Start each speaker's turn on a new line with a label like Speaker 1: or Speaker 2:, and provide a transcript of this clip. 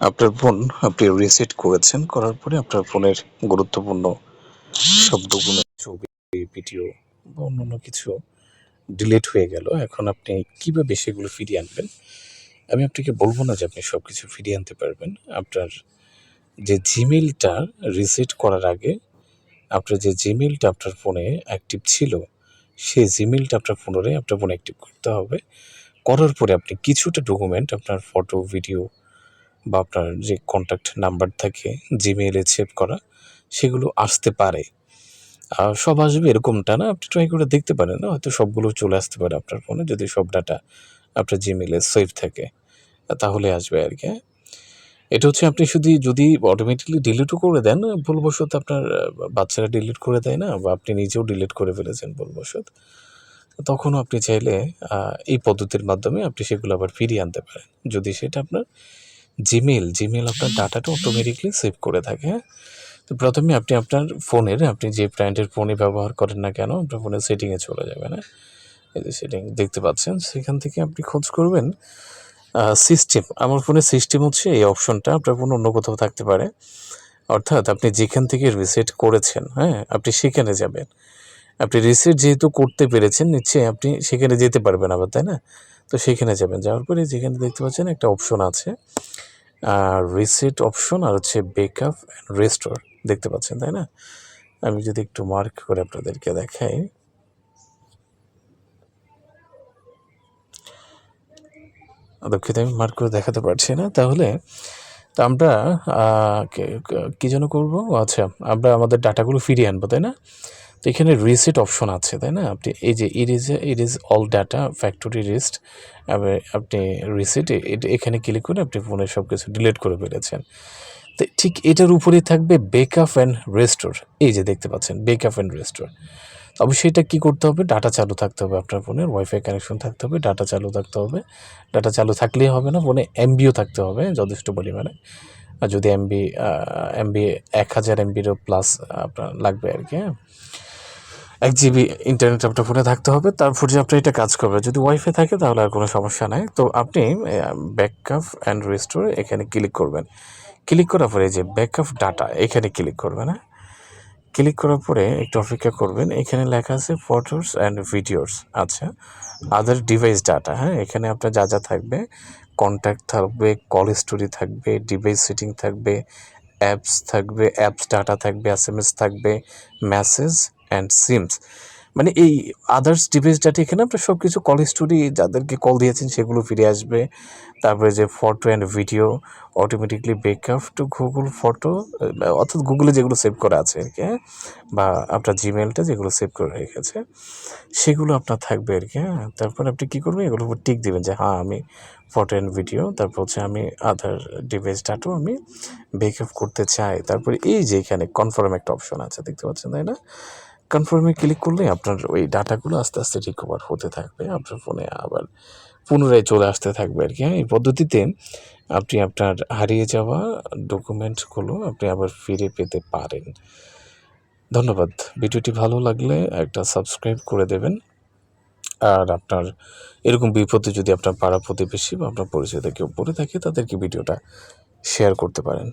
Speaker 1: আপনার ফোন আপনি রিসেট করেছেন, করার পরে আপনার ফোনের গুরুত্বপূর্ণ ডকুমেন্ট ছবি ভিডিও বা অন্যান্য কিছু ডিলিট হয়ে গেল। এখন আপনি কীভাবে সেগুলো ফিরিয়ে আনবেন? আমি আপনাকে বলব না যে আপনি সব কিছু ফিরিয়ে আনতে পারবেন। আপনার যে জিমেলটা রিসেট করার আগে আপনার যে জিমেলটা আপনার ফোনে অ্যাক্টিভ ছিল সেই জিমেলটা আপনার পুনরায় আপনার ফোনে অ্যাক্টিভ করতে হবে। করার পরে আপনি কিছুটা ডকুমেন্ট আপনার ফটো ভিডিও বা আপনার যে কন্ট্যাক্ট নাম্বার থাকে জিমেইলে সেভ করা, সেগুলো আসতে পারে। আর সব আসবে এরকমটা না, আপনি ট্রাই করে দেখতে পারেন না, হয়তো সবগুলো চলে আসতে পারে আপনার ফোনে যদি সব ডাটা আপনার জিমেইলে সেভ থাকে, তাহলে আসবে আর কি হ্যাঁ? এটা হচ্ছে আপনি শুধু যদি অটোমেটিকলি ডিলিটও করে দেন, ভুলবশত আপনার বাচ্চারা ডিলিট করে দেয় না, বা আপনি নিজেও ডিলিট করে ফেলেছেন ভুলবশত, তখনও আপনি চাইলে এই পদ্ধতির মাধ্যমে আপনি সেগুলো আবার ফিরিয়ে আনতে পারেন। যদি সেটা আপনার জিমেল জিমেল আপনার ডাটাটা অটোমেটিকলি সেভ করে থাকে হ্যাঁ? তো প্রথমে আপনি আপনার ফোনের, আপনি যে ব্র্যান্ডের ফোনে ব্যবহার করেন না কেন, আপনার ফোনের সেটিংয়ে চলে যাবেন হ্যাঁ? এই যে সেটিং দেখতে পাচ্ছেন, সেখান থেকে আপনি খোঁজ করবেন সিস্টেম আমার ফোনের সিস্টেম হচ্ছে এই অপশনটা আপনার ফোন অন্য কোথাও থাকতে পারে। অর্থাৎ আপনি যেখান থেকে রিসেট করেছেন হ্যাঁ আপনি সেখানে যাবেন। আপনি রিসেট যেহেতু করতে পেরেছেন, নিশ্চয়ই আপনি সেখানে যেতে পারবেন আবার, তাই না? তো সেখানে যাবেন। যাওয়ার পরে যেখানে দেখতে পাচ্ছেন একটা অপশন আছে। রিসেট অপশন আর হচ্ছে বেকআপ অ্যান্ড রেস্টোর দেখতে পাচ্ছেন, তাই না? আমি যদি একটু মার্ক করে আপনাদেরকে দেখাই। দুঃখিত আমি মার্ক করে দেখাতে পারছি না, তাহলে তো আমরা কী যেন করব? আচ্ছা আমরা আমাদের ডাটাগুলো ফিরিয়ে আনব, তাই না? তো এখানে রিসেট অপশন আছে, তাই না? আপনি এই যে it is it is all data factory reset আপনি রিসেট এখানে ক্লিক করে আপনি ফোনে সব কিছু ডিলিট করে ফেলেছেন। তো ঠিক এটার উপরেই থাকবে বেকআপ অ্যান্ড রেস্টোর এই যে দেখতে পাচ্ছেন বেকআপ অ্যান্ড রেস্টোর অবশ্যই এটা কী করতে হবে? ডাটা চালু থাকতে হবে আপনার ফোনের ওয়াইফাই কানেকশন থাকতে হবে ডাটা চালু থাকতে হবে। ডাটা চালু থাকলেই হবে না ফোনে এমবিও থাকতে হবে যথেষ্ট পরিমাণে। যদি এমবি এমবি এক হাজার এমবিরও প্লাস আপনার লাগবে আর কি হ্যাঁ। এক জিবি ইন্টারনেট আপনার ফোনে থাকতে হবে, তারপর যে আপনার এটা কাজ করবে যদি ওয়াইফাই থাকে তাহলে আর কোনো সমস্যা নাই। তো আপনি ব্যাকআপ অ্যান্ড রেস্টোর এখানে ক্লিক করবেন। ক্লিক করার পরে যে ব্যাকআপ ডাটা এখানে ক্লিক করবেন হ্যাঁ। ক্লিক করার পরে একটু অপেক্ষা করবেন, এখানে লেখা আছে ফটোস অ্যান্ড ভিডিওস আচ্ছা। আদার ডিভাইস ডাটা হ্যাঁ এখানে আপনার যা যা থাকবে কন্ট্যাক্ট থাকবে কল স্টোরি থাকবে ডিভাইস সেটিং থাকবে অ্যাপস থাকবে অ্যাপস ডাটা থাকবে এস থাকবে মেসেজ অ্যান্ড সিমস মানে এই আদার্স ডিভাইস ডাটা এখানে আপনার সব কিছু কল স্টোরি যাদেরকে কল দিয়েছেন সেগুলো ফিরে আসবে। তারপরে যে photo and video automatically backup to Google photo অর্থাৎ গুগলে যেগুলো সেভ করা আছে আর কি হ্যাঁ? বা আপনার জিমেলটা যেগুলো সেভ করে রেখেছে, সেগুলো আপনার থাকবে আর কি হ্যাঁ? তারপর আপনি কী করবেন? এগুলোর উপর টিক দেবেন যে হ্যাঁ আমি ফটো অ্যান্ড ভিডিও তারপর হচ্ছে আমি আদার ডিভাইস ডাটাও আমি বেকআপ করতে চাই। তারপরে এই যে এখানে কনফার্ম একটা অপশন আছে, দেখতে পাচ্ছেন, তাই না? কনফার্মে ক্লিক করলে আপনার ওই ডাটাগুলো আস্তে আস্তে রিকভার হতে থাকবে, আপনার ফোনে আবার পুনরায় চলে আসতে থাকবে আর কি হ্যাঁ এই পদ্ধতিতে আপনি আপনার হারিয়ে যাওয়া ডকুমেন্টসগুলো আপনি আবার ফিরে পেতে পারেন। ধন্যবাদ। ভিডিওটি ভালো লাগলে একটা সাবস্ক্রাইব করে দেবেন। আর আপনার এরকম বিপদে যদি আপনার পাড়া প্রতিবেশী বা আপনার পরিচিত কেউ পড়ে থাকে, তাদেরকে ভিডিওটা শেয়ার করতে পারেন।